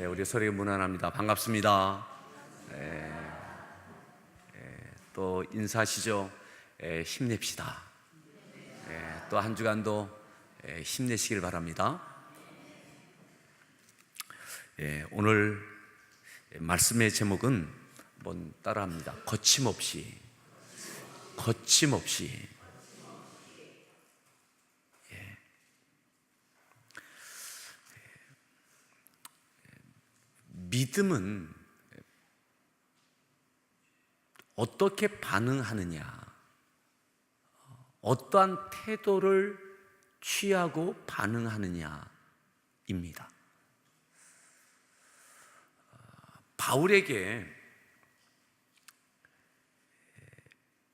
예, 우리 소리 무난합니다. 반갑습니다. 예, 예, 또 인사하시죠. 예, 힘냅시다. 예, 또 한 주간도 예, 힘내시길 바랍니다. 예, 오늘 말씀의 제목은 한번 따라합니다. 거침없이, 거침없이. 믿음은 어떻게 반응하느냐, 어떠한 태도를 취하고 반응하느냐입니다. 바울에게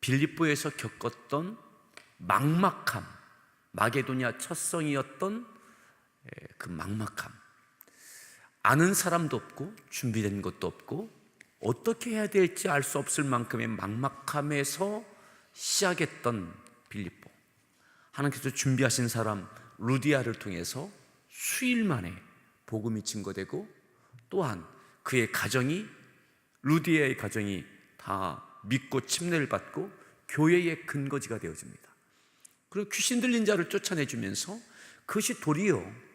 빌립보에서 겪었던 막막함, 마게도냐 첫성이었던 그 막막함, 아는 사람도 없고 준비된 것도 없고 어떻게 해야 될지 알 수 없을 만큼의 막막함에서 시작했던 빌립보. 하나님께서 준비하신 사람 루디아를 통해서 수일 만에 복음이 증거되고 또한 그의 가정이 루디아의 가정이 다 믿고 침례를 받고 교회의 근거지가 되어집니다. 그리고 귀신 들린 자를 쫓아내주면서 그것이 도리어 예,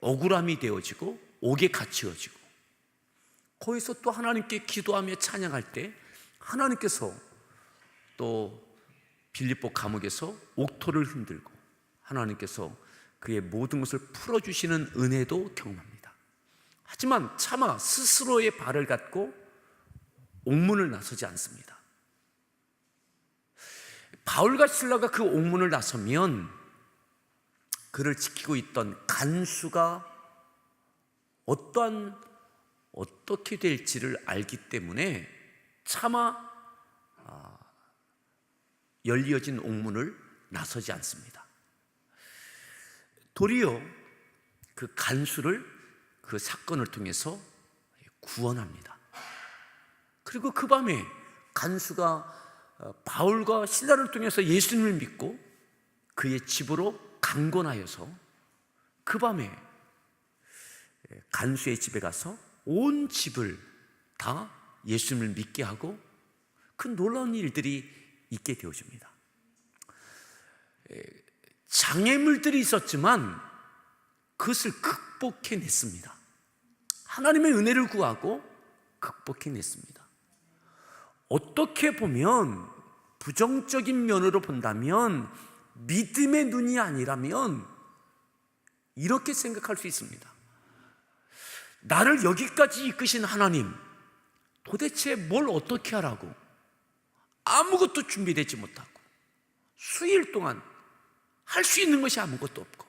억울함이 되어지고 옥에 갇혀지고 거기서 또 하나님께 기도하며 찬양할 때 하나님께서 또 빌립보 감옥에서 옥토를 흔들고 하나님께서 그의 모든 것을 풀어주시는 은혜도 경험합니다. 하지만 차마 스스로의 발을 갖고 옥문을 나서지 않습니다. 바울과 신라가 그 옥문을 나서면 그를 지키고 있던 간수가 어떠한 어떻게 될지를 알기 때문에 차마 아, 열리어진 옥문을 나서지 않습니다. 도리어 그 간수를 그 사건을 통해서 구원합니다. 그리고 그 밤에 간수가 어, 바울과 신라를 통해서 예수님을 믿고 그의 집으로 강권하여서 그 밤에 간수의 집에 가서 온 집을 다 예수님을 믿게 하고 그 놀라운 일들이 있게 되어집니다. 장애물들이 있었지만 그것을 극복해냈습니다. 하나님의 은혜를 구하고 극복해냈습니다. 어떻게 보면 부정적인 면으로 본다면 믿음의 눈이 아니라면 이렇게 생각할 수 있습니다. 나를 여기까지 이끄신 하나님, 도대체 뭘 어떻게 하라고? 아무것도 준비되지 못하고, 수일 동안 할 수 있는 것이 아무것도 없고,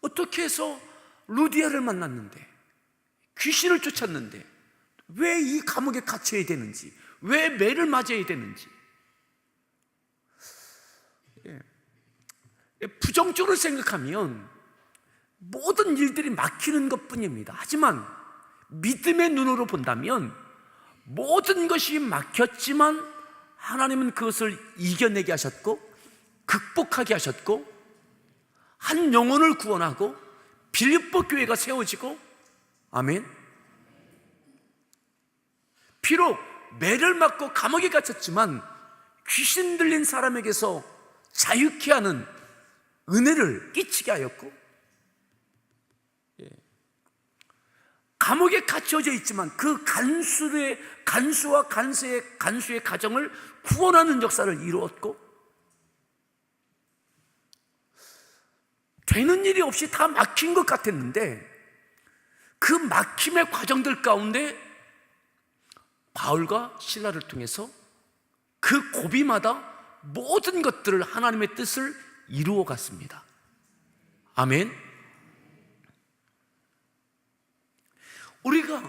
어떻게 해서 루디아를 만났는데, 귀신을 쫓았는데, 왜 이 감옥에 갇혀야 되는지, 왜 매를 맞아야 되는지, 부정적으로 생각하면 모든 일들이 막히는 것 뿐입니다. 하지만 믿음의 눈으로 본다면 모든 것이 막혔지만 하나님은 그것을 이겨내게 하셨고 극복하게 하셨고 한 영혼을 구원하고 빌립보 교회가 세워지고 아멘. 비록 매를 맞고 감옥에 갇혔지만 귀신 들린 사람에게서 자유케 하는 은혜를 끼치게 하였고 예. 감옥에 갇혀져 있지만 그 간수의 간수와 간수의 간수의 가정을 구원하는 역사를 이루었고 되는 일이 없이 다 막힌 것 같았는데 그 막힘의 과정들 가운데 바울과 신라를 통해서 그 고비마다 모든 것들을 하나님의 뜻을 이루어 갔습니다. 아멘. 우리가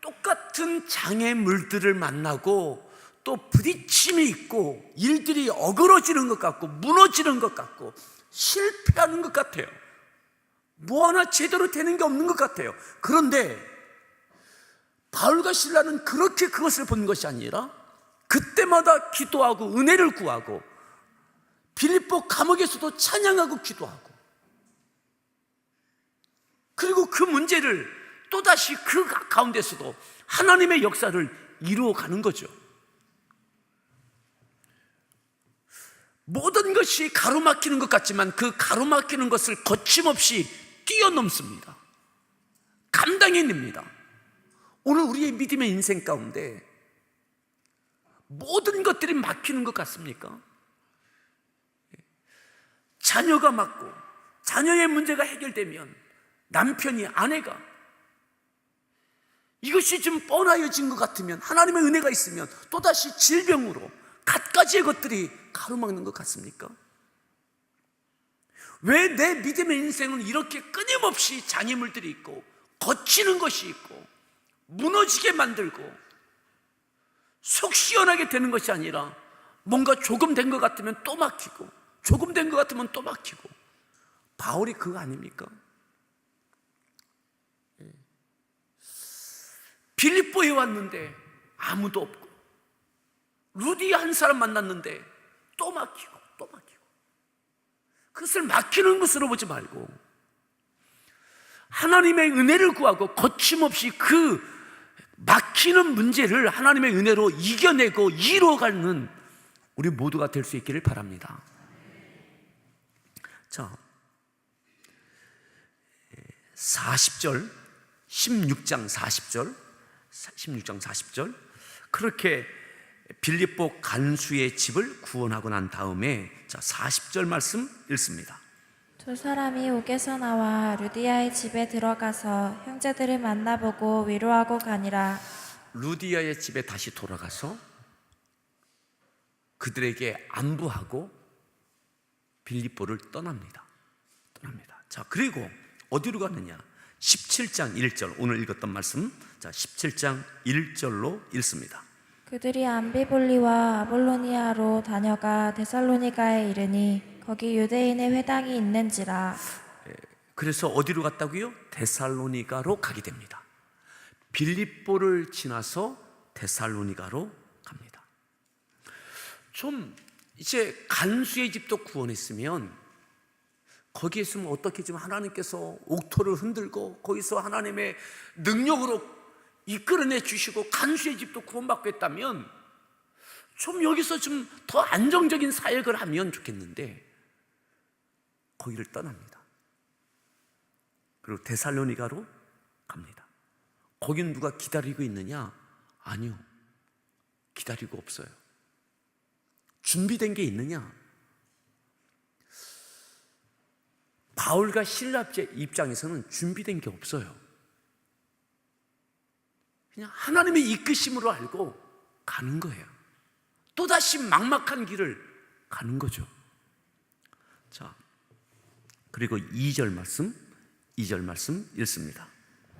똑같은 장애물들을 만나고 또 부딪힘이 있고 일들이 어그러지는 것 같고 무너지는 것 같고 실패하는 것 같아요. 뭐 하나 제대로 되는 게 없는 것 같아요. 그런데 바울과 신라는 그렇게 그것을 본 것이 아니라 그때마다 기도하고 은혜를 구하고 빌립보 감옥에서도 찬양하고 기도하고 그리고 그 문제를 또다시 그 가운데서도 하나님의 역사를 이루어가는 거죠. 모든 것이 가로막히는 것 같지만 그 가로막히는 것을 거침없이 뛰어넘습니다. 감당해냅니다. 오늘 우리의 믿음의 인생 가운데 모든 것들이 막히는 것 같습니까? 자녀가 맞고 자녀의 문제가 해결되면 남편이 아내가 이것이 좀 뻔하여진 것 같으면 하나님의 은혜가 있으면 또다시 질병으로 갖가지의 것들이 가로막는 것 같습니까? 왜 내 믿음의 인생은 이렇게 끊임없이 장애물들이 있고 거치는 것이 있고 무너지게 만들고 속 시원하게 되는 것이 아니라 뭔가 조금 된 것 같으면 또 막히고 조금 된 것 같으면 또 막히고 바울이 그거 아닙니까? 예. 빌립보에 왔는데 아무도 없고 루디 한 사람 만났는데 또 막히고 또 막히고 그것을 막히는 것으로 보지 말고 하나님의 은혜를 구하고 거침없이 그 막히는 문제를 하나님의 은혜로 이겨내고 이루어가는 우리 모두가 될 수 있기를 바랍니다. 자, 40절, 16장 40절, 16장 40절, 그렇게 빌립보 간수의 집을 구원하고 난 다음에 자, 40절 말씀 읽습니다. 두 사람이 옥에서 나와 루디아의 집에 들어가서 형제들을 만나보고 위로하고 가니라. 루디아의 집에 다시 돌아가서 그들에게 안부하고 빌립보를 떠납니다. 떠납니다. 자, 그리고 어디로 갔느냐? 17장 1절 오늘 읽었던 말씀. 자, 17장 1절로 읽습니다. 그들이 암비볼리와 아볼로니아로 다녀가 데살로니가에 이르니 거기 유대인의 회당이 있는지라. 그래서 어디로 갔다고요? 데살로니가로 가게 됩니다. 빌립보를 지나서 데살로니가로 갑니다. 좀 이제 간수의 집도 구원했으면 거기에 있으면 어떻게 좀 하나님께서 옥토를 흔들고 거기서 하나님의 능력으로 이끌어내 주시고 간수의 집도 구원받고 했다면 좀 여기서 좀 더 안정적인 사역을 하면 좋겠는데 거기를 떠납니다. 그리고 데살로니가로 갑니다. 거긴 누가 기다리고 있느냐? 아니요. 기다리고 없어요. 준비된 게 있느냐? 바울과 신라 입장에서는 준비된 게 없어요. 그냥 하나님의 이끄심으로 알고 가는 거예요. 또다시 막막한 길을 가는 거죠. 자, 그리고 2절 말씀, 2절 말씀 읽습니다.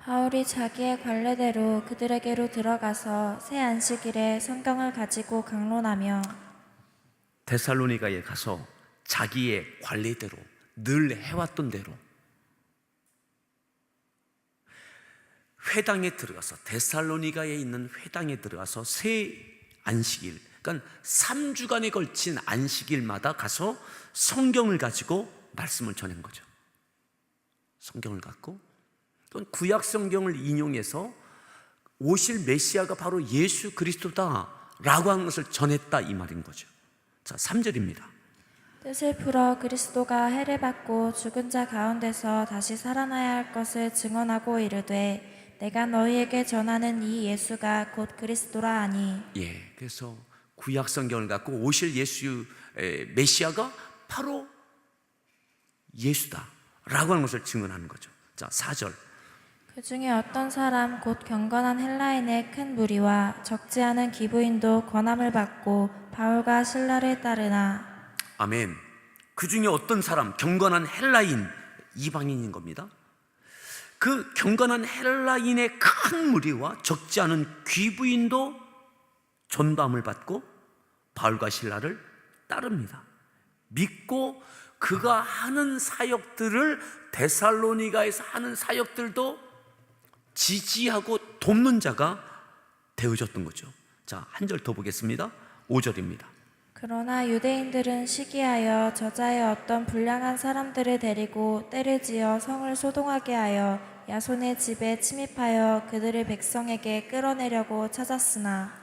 바울이 자기의 관례대로 그들에게로 들어가서 새 안식일에 성경을 가지고 강론하며 데살로니가에 가서 자기의 관례대로 늘 해왔던 대로 회당에 들어가서 데살로니가에 있는 회당에 들어가서 새 안식일 그러니까 3주간에 걸친 안식일마다 가서 성경을 가지고 말씀을 전한 거죠. 성경을 갖고 또 구약 성경을 인용해서 오실 메시아가 바로 예수 그리스도다라고 하는 것을 전했다 이 말인 거죠. 자, 3절입니다. 뜻을 풀어 그리스도가 해를 받고 죽은 자 가운데서 다시 살아나야 할 것을 증언하고 이르되 내가 너희에게 전하는 이 예수가 곧 그리스도라 하니 예, 그래서 구약 성경을 갖고 오실 예수 에, 메시아가 바로 예수다라고 하는 것을 증언하는 거죠. 자, 4절. 그 중에 어떤 사람 곧 경건한 헬라인의 큰 무리와 적지 않은 기부인도 권함을 받고 바울과 신라를 따르나 아멘. 그 중에 어떤 사람, 경건한 헬라인, 이방인인 겁니다. 그 경건한 헬라인의 큰 무리와 적지 않은 귀부인도 전담을 받고 바울과 신라를 따릅니다. 믿고 그가 하는 사역들을 데살로니가에서 하는 사역들도 지지하고 돕는 자가 되어졌던 거죠. 자, 한 절 더 보겠습니다. 5절입니다. 그러나 유대인들은 시기하여 저자의 어떤 불량한 사람들을 데리고 때를 지어 성을 소동하게 하여 야손의 집에 침입하여 그들을 백성에게 끌어내려고 찾았으나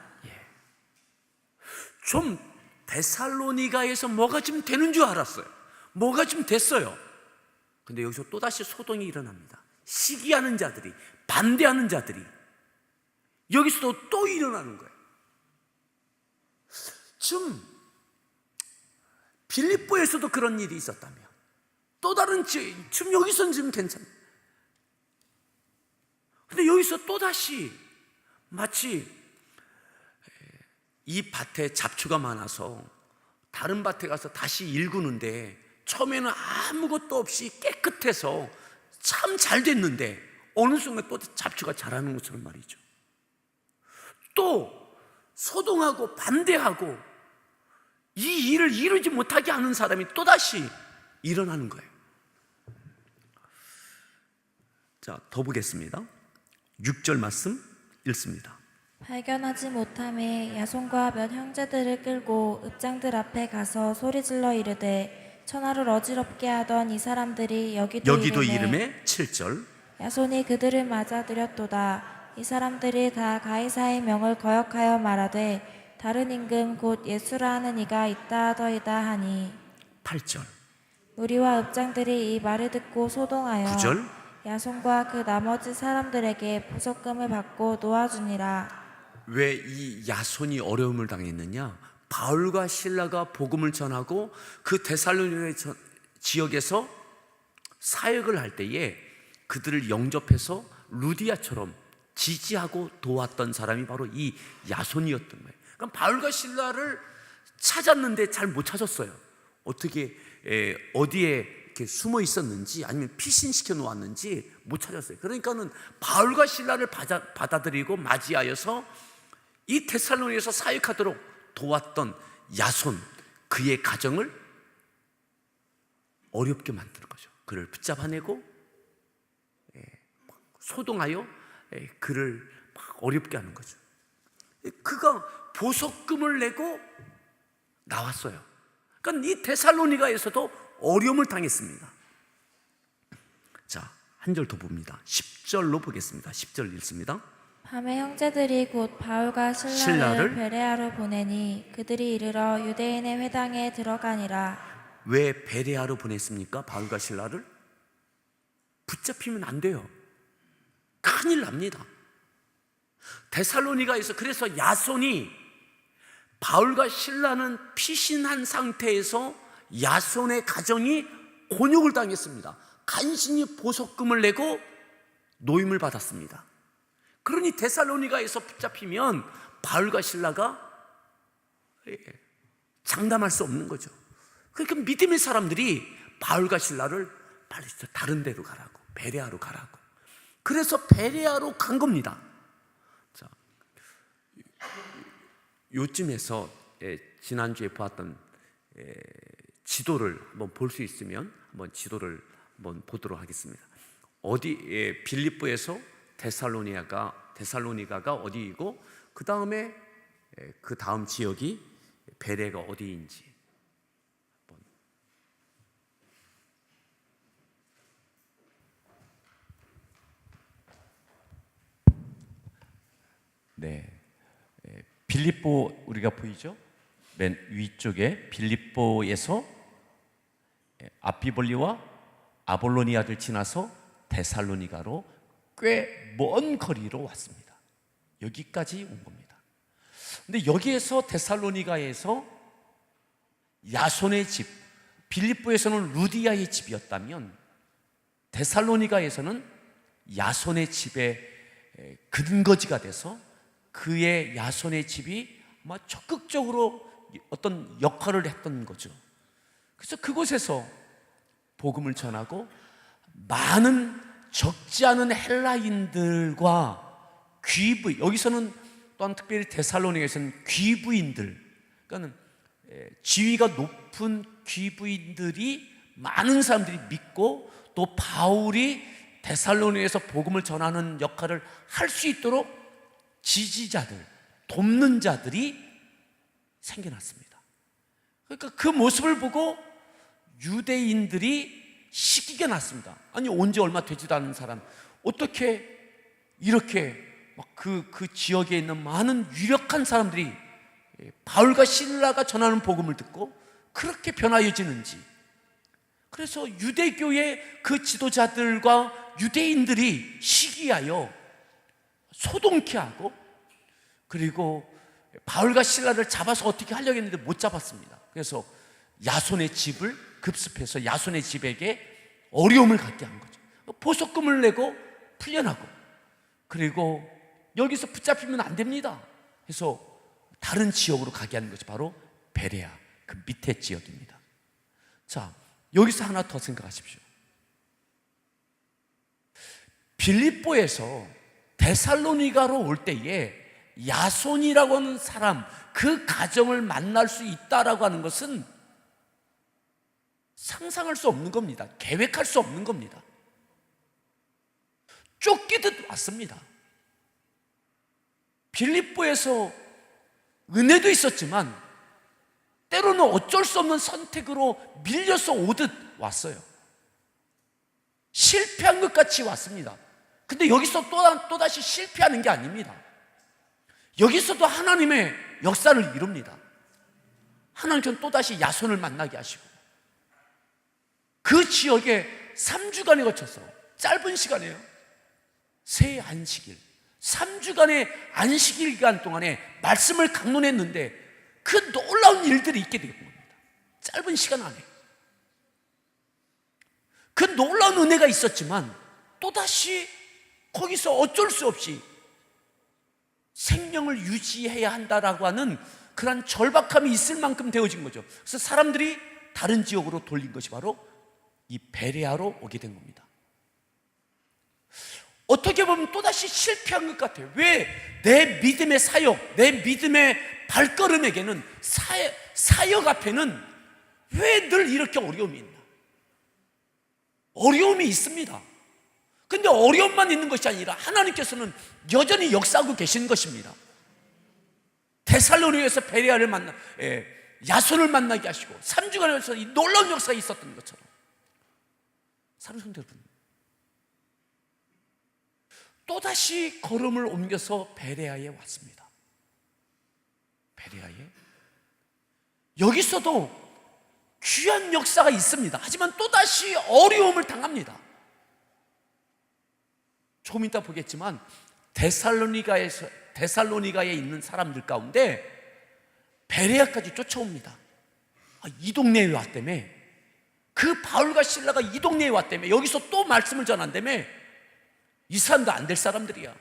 좀 데살로니가에서 뭐가 좀 되는 줄 알았어요. 뭐가 좀 됐어요. 근데 여기서 또다시 소동이 일어납니다. 시기하는 자들이, 반대하는 자들이 여기서도 또 일어나는 거예요. 좀 빌립보에서도 그런 일이 있었다면 또 다른 지- 지금 여기서는 지금 괜찮아요. 근데 여기서 또 다시 마치 이 밭에 잡초가 많아서 다른 밭에 가서 다시 일구는데 처음에는 아무것도 없이 깨끗해서 참 잘 됐는데 어느 순간 또 잡초가 자라는 것처럼 말이죠. 또 소동하고 반대하고 이 일을 이루지 못하게 하는 사람이 또다시 일어나는 거예요. 자, 더 보겠습니다. 6절 말씀 읽습니다. 발견하지 못함에 야손과 몇 형제들을 끌고 읍장들 앞에 가서 소리질러 이르되 천하를 어지럽게 하던 이 사람들이 여기도, 여기도 이름에 7절 야손이 그들을 맞아들였도다. 이 사람들이 다 가이사의 명을 거역하여 말하되 다른 임금 곧 예수라 하는 이가 있다 하더이다 하니 8절 무리와 읍장들이 이 말을 듣고 소동하여 9절 야손과 그 나머지 사람들에게 부속금을 받고 놓아주니라. 왜 이 야손이 어려움을 당했느냐? 바울과 신라가 복음을 전하고 그 데살로니가 지역에서 사역을 할 때에 그들을 영접해서 루디아처럼 지지하고 도왔던 사람이 바로 이 야손이었던 거예요. 그럼 바울과 신라를 찾았는데 잘 못 찾았어요. 어떻게 에, 어디에 이렇게 숨어 있었는지 아니면 피신시켜 놓았는지 못 찾았어요. 그러니까는 바울과 신라를 받아, 받아들이고 맞이하여서 이 테살로니에서 사역하도록 도왔던 야손 그의 가정을 어렵게 만드는 거죠. 그를 붙잡아내고 예, 소동하여 예, 그를 막 어렵게 하는 거죠. 그가 보석금을 내고 나왔어요. 그러니까 이 데살로니가에서도 어려움을 당했습니다. 자, 한 절 더 봅니다. 10절로 보겠습니다. 10절 읽습니다. 밤에 형제들이 곧 바울과 신라를, 신라를 베레아로 보내니 그들이 이르러 유대인의 회당에 들어가니라. 왜 베레아로 보냈습니까? 바울과 신라를 붙잡히면 안 돼요. 큰일 납니다. 데살로니가에서 그래서 야손이 바울과 신라는 피신한 상태에서 야손의 가정이 곤욕을 당했습니다. 간신히 보석금을 내고 노임을 받았습니다. 그러니 데살로니가에서 붙잡히면 바울과 신라가 예, 장담할 수 없는 거죠. 그러니까 믿음의 사람들이 바울과 신라를 빨리 저 다른 데로 가라고 베레아로 가라고. 그래서 베레아로 간 겁니다. 자, 요쯤에서 예, 지난주에 보았던 예, 지도를 한번 볼 수 있으면 한번 지도를 한번 보도록 하겠습니다. 어디 예, 빌립보에서 데살로니아가 데살로니가가 어디이고 그 다음에 예, 그 다음 지역이 베레가 어디인지 한번 네. 에, 빌립보 우리가 보이죠? 맨 위쪽에 빌립보에서 에, 아피볼리와 아볼로니아를 지나서 데살로니가로 꽤 먼 거리로 왔습니다. 여기까지 온 겁니다. 근데 여기에서 데살로니가에서 야손의 집, 빌립보에서는 루디아의 집이었다면 데살로니가에서는 야손의 집에 에, 근거지가 돼서 그의 야손의 집이 아마 적극적으로 어떤 역할을 했던 거죠. 그래서 그곳에서 복음을 전하고 많은 적지 않은 헬라인들과 귀부 여기서는 또한 특별히 데살로니가에서는 귀부인들 그러니까는 에, 지위가 높은 귀부인들이 많은 사람들이 믿고 또 바울이 데살로니에서 복음을 전하는 역할을 할 수 있도록 지지자들, 돕는 자들이 생겨났습니다. 그러니까 그 모습을 보고 유대인들이 시기가 났습니다. 아니, 온지 얼마 되지도 않은 사람, 어떻게 이렇게 그, 그 지역에 있는 많은 유력한 사람들이 바울과 신라가 전하는 복음을 듣고 그렇게 변화해지는지 그래서 유대교의 그 지도자들과 유대인들이 시기하여 소동케 하고 그리고 바울과 신라를 잡아서 어떻게 하려고 했는데 못 잡았습니다. 그래서 야손의 집을 급습해서 야손의 집에게 어려움을 갖게 한 거죠. 보석금을 내고 풀려나고 그리고 여기서 붙잡히면 안 됩니다. 그래서 다른 지역으로 가게 하는 것이 바로 베레아 그 밑에 지역입니다. 자, 여기서 하나 더 생각하십시오. 빌립보에서 데살로니가로 올 때에 야손이라고 하는 사람 그 가정을 만날 수 있다라고 하는 것은 상상할 수 없는 겁니다. 계획할 수 없는 겁니다. 쫓기듯 왔습니다. 빌립보에서 은혜도 있었지만 때로는 어쩔 수 없는 선택으로 밀려서 오듯 왔어요. 실패한 것 같이 왔습니다. 근데 여기서 또, 또다시 실패하는 게 아닙니다. 여기서도 하나님의 역사를 이룹니다. 하나님께서는 또다시 야손을 만나게 하시고 그 지역에 3주간에 거쳐서 짧은 시간이에요. 새 안식일. 3주간의 안식일 기간 동안에 말씀을 강론했는데 그 놀라운 일들이 있게 되는 겁니다. 짧은 시간 안에. 그 놀라운 은혜가 있었지만 또다시 거기서 어쩔 수 없이 생명을 유지해야 한다라고 하는 그런 절박함이 있을 만큼 되어진 거죠. 그래서 사람들이 다른 지역으로 돌린 것이 바로 이 베레아로 오게 된 겁니다. 어떻게 보면 또다시 실패한 것 같아요. 왜 내 믿음의 사역, 내 믿음의 발걸음에게는 사역, 사역 앞에는 왜 늘 이렇게 어려움이 있나? 어려움이 있습니다. 근데 어려움만 있는 것이 아니라 하나님께서는 여전히 역사하고 계신 것입니다. 데살로니에서 베레아를 만나, 예, 야손을 만나게 하시고 3주간에서 이 놀라운 역사가 있었던 것처럼 성도 여러분 또다시 걸음을 옮겨서 베레아에 왔습니다. 베레아에 여기서도 귀한 역사가 있습니다. 하지만 또다시 어려움을 당합니다. 조금 이따 보겠지만 데살로니가에서 데살로니가에 있는 사람들 가운데 베레아까지 쫓아옵니다. 아, 이 동네에 왔다며. 그 바울과 신라가 이 동네에 왔다며. 여기서 또 말씀을 전한다며. 이 사람도 안 될 사람들이야.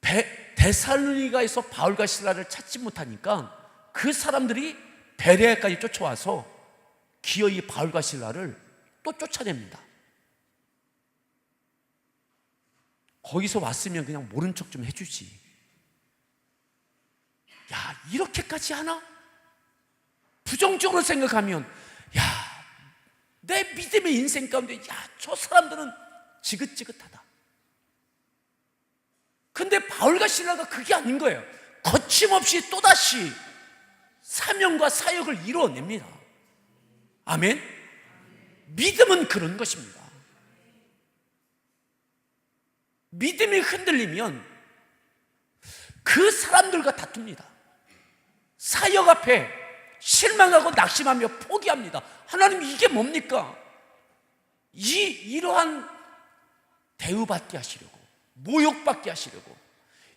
베, 데살로니가에서 바울과 신라를 찾지 못하니까 그 사람들이 베레아까지 쫓아와서 기어이 바울과 신라를 또 쫓아냅니다. 거기서 왔으면 그냥 모른 척 좀 해주지. 야, 이렇게까지 하나? 부정적으로 생각하면, 야, 내 믿음의 인생 가운데, 야, 저 사람들은 지긋지긋하다. 근데 바울과 신라가 그게 아닌 거예요. 거침없이 또다시 사명과 사역을 이루어냅니다. 아멘? 믿음은 그런 것입니다. 믿음이 흔들리면 그 사람들과 다툽니다. 사역 앞에 실망하고 낙심하며 포기합니다. 하나님 이게 뭡니까? 이 이러한 대우받게 하시려고 모욕받게 하시려고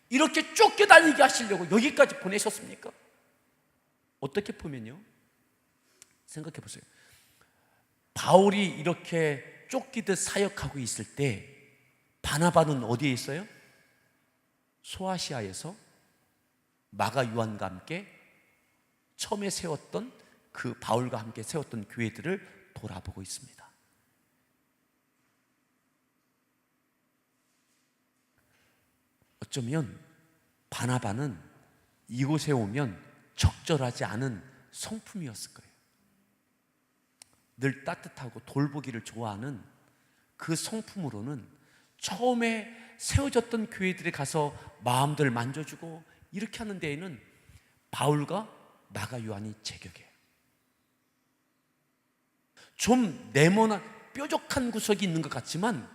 이렇게 쫓겨다니게 하시려고 여기까지 보내셨습니까? 어떻게 보면요. 생각해 보세요. 바울이 이렇게 쫓기듯 사역하고 있을 때 바나바는 어디에 있어요? 소아시아에서 마가 요한과 함께 처음에 세웠던 그 바울과 함께 세웠던 교회들을 돌아보고 있습니다. 어쩌면 바나바는 이곳에 오면 적절하지 않은 성품이었을 거예요. 늘 따뜻하고 돌보기를 좋아하는 그 성품으로는 처음에 세워졌던 교회들에 가서 마음들 만져주고 이렇게 하는 데에는 바울과 마가 요한이 제격이에요. 좀 네모난 뾰족한 구석이 있는 것 같지만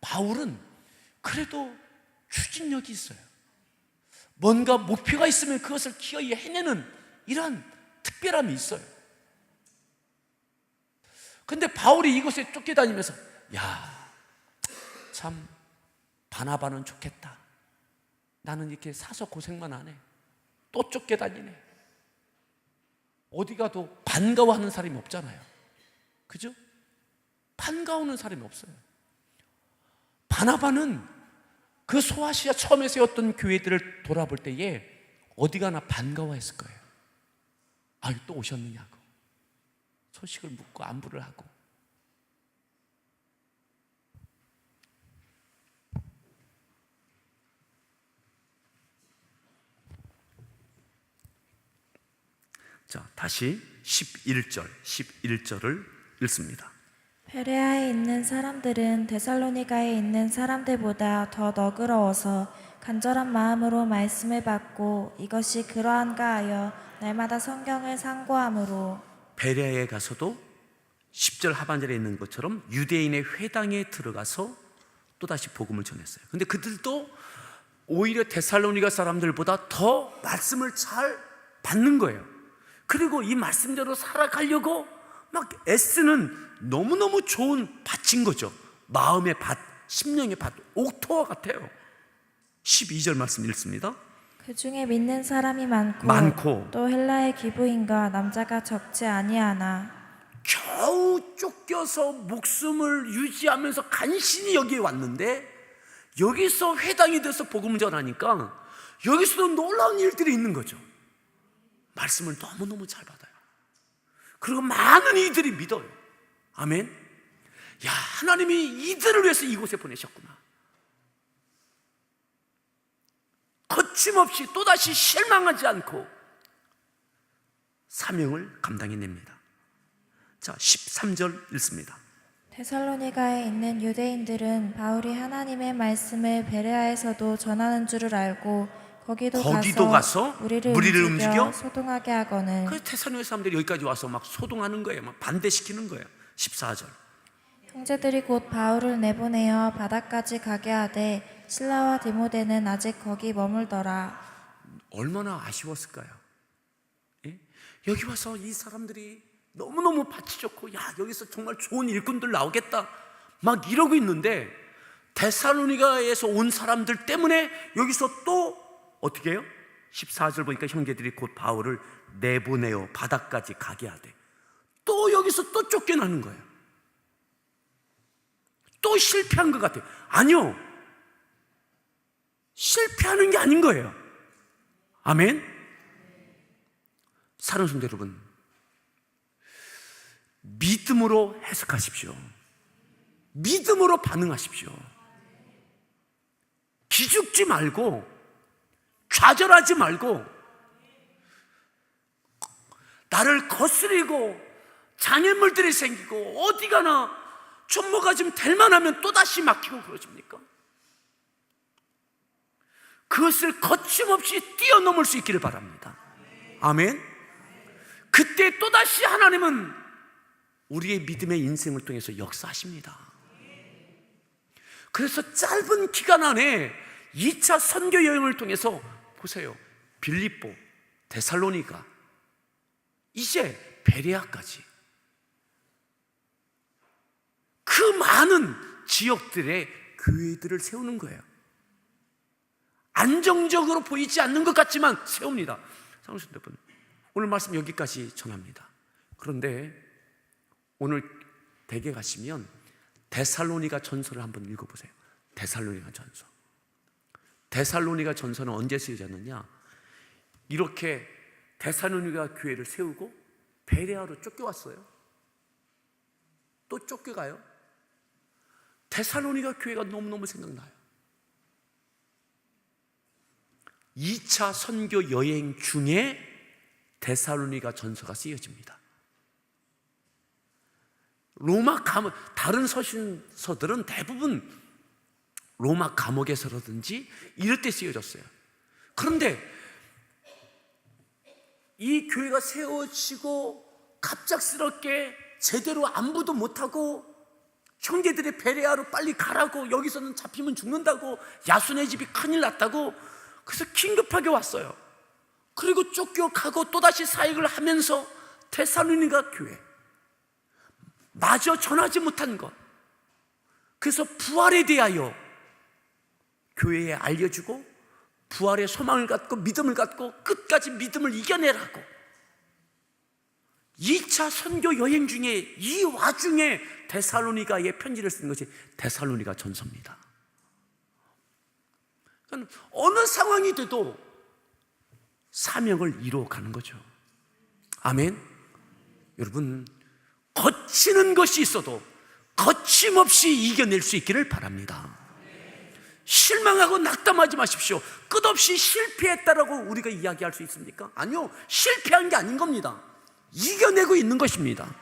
바울은 그래도 추진력이 있어요. 뭔가 목표가 있으면 그것을 기어이 해내는 이러한 특별함이 있어요. 근데 바울이 이곳에 쫓겨다니면서 야, 참 바나바는 좋겠다. 나는 이렇게 사서 고생만 안 해. 또 쫓겨다니네. 어디 가도 반가워하는 사람이 없잖아요. 그죠? 반가워하는 사람이 없어요. 바나바는 그 소아시아 처음에 세웠던 교회들을 돌아볼 때에 어디 가나 반가워했을 거예요. 아유, 또 오셨느냐고. 소식을 묻고 안부를 하고. 자, 다시 11절, 11절을 읽습니다. 베레아에 있는 사람들은 데살로니가에 있는 사람들보다 더 너그러워서 간절한 마음으로 말씀을 받고 이것이 그러한가 하여 날마다 성경을 상고함으로 베레아에 가서도 10절 하반절에 있는 것처럼 유대인의 회당에 들어가서 또다시 복음을 전했어요. 근데 그들도 오히려 데살로니가 사람들보다 더 말씀을 잘 받는 거예요. 그리고 이 말씀대로 살아가려고 막 애쓰는 너무너무 좋은 밭인 거죠. 마음의 밭, 심령의 밭, 옥토와 같아요. 12절 말씀 읽습니다. 그 중에 믿는 사람이 많고, 많고. 또 헬라의 기부인과 남자가 적지 아니하나 겨우 쫓겨서 목숨을 유지하면서 간신히 여기에 왔는데 여기서 회당이 돼서 복음을 전하니까 여기서도 놀라운 일들이 있는 거죠. 말씀을 너무너무 잘 받아요. 그리고 많은 이들이 믿어요. 아멘. 야, 하나님이 이들을 위해서 이곳에 보내셨구나. 거침없이 또다시 실망하지 않고 사명을 감당해냅니다. 자, 13절 읽습니다. 데살로니가에 있는 유대인들은 바울이 하나님의 말씀을 베레아에서도 전하는 줄을 알고 거기도, 거기도 가서 우리를, 무리를 움직여, 움직여? 소동하게 하거늘 그래서 테사노의 사람들이 여기까지 와서 막 소동하는 거예요. 막 반대시키는 거예요. 14절. 형제들이 곧 바울을 내보내어 바다까지 가게 하되 신라와 디모데는 아직 거기 머물더라. 얼마나 아쉬웠을까요? 예? 여기 와서 이 사람들이 너무너무 밭이 좋고 야 여기서 정말 좋은 일꾼들 나오겠다 막 이러고 있는데 데살로니가에서 온 사람들 때문에 여기서 또 어떻게 해요? 14절 보니까 형제들이 곧 바울을 내보내어 바다까지 가게 하되 또 여기서 또 쫓겨나는 거예요 또 실패한 것 같아요 아니요 실패하는 게 아닌 거예요 아멘 사랑하는 성도 여러분 믿음으로 해석하십시오. 믿음으로 반응하십시오. 기죽지 말고 좌절하지 말고 나를 거스리고 장애물들이 생기고 어디 가나 촌모가 좀 될만 하면 또다시 막히고 그러십니까? 그것을 거침없이 뛰어넘을 수 있기를 바랍니다. 아멘. 그때 또다시 하나님은 우리의 믿음의 인생을 통해서 역사하십니다. 그래서 짧은 기간 안에 2차 선교 여행을 통해서 보세요. 빌립보, 데살로니가, 이제 베레아까지 그 많은 지역들의 교회들을 세우는 거예요. 안정적으로 보이지 않는 것 같지만 세웁니다. 사랑하는 여러분, 오늘 말씀 여기까지 전합니다. 그런데 오늘 댁에 가시면 데살로니가 전서를 한번 읽어보세요. 데살로니가 전서. 데살로니가 전서는 언제 쓰여졌느냐? 이렇게 데살로니가 교회를 세우고 베레아로 쫓겨왔어요. 또 쫓겨가요. 데살로니가 교회가 너무너무 생각나요. 2차 선교 여행 중에 데살로니가 전서가 쓰여집니다. 로마 감옥, 다른 서신서들은 대부분 로마 감옥에서라든지 이럴 때 쓰여졌어요. 그런데 이 교회가 세워지고 갑작스럽게 제대로 안부도 못하고 형제들이 베레아로 빨리 가라고 여기서는 잡히면 죽는다고 야순의 집이 큰일 났다고 그래서 긴급하게 왔어요. 그리고 쫓겨가고 또다시 사역을 하면서 테살로니가 교회 마저 전하지 못한 것 그래서 부활에 대하여 교회에 알려주고 부활의 소망을 갖고 믿음을 갖고 끝까지 믿음을 이겨내라고 2차 선교 여행 중에 이 와중에 데살로니가에 편지를 쓴 것이 데살로니가 전서입니다. 그러니까 어느 상황이 돼도 사명을 이루어가는 거죠. 아멘. 여러분 거치는 것이 있어도 거침없이 이겨낼 수 있기를 바랍니다. 실망하고 낙담하지 마십시오. 끝없이 실패했다라고 우리가 이야기할 수 있습니까? 아니요. 실패한 게 아닌 겁니다. 이겨내고 있는 것입니다.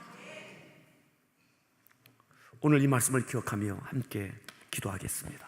오늘 이 말씀을 기억하며 함께 기도하겠습니다.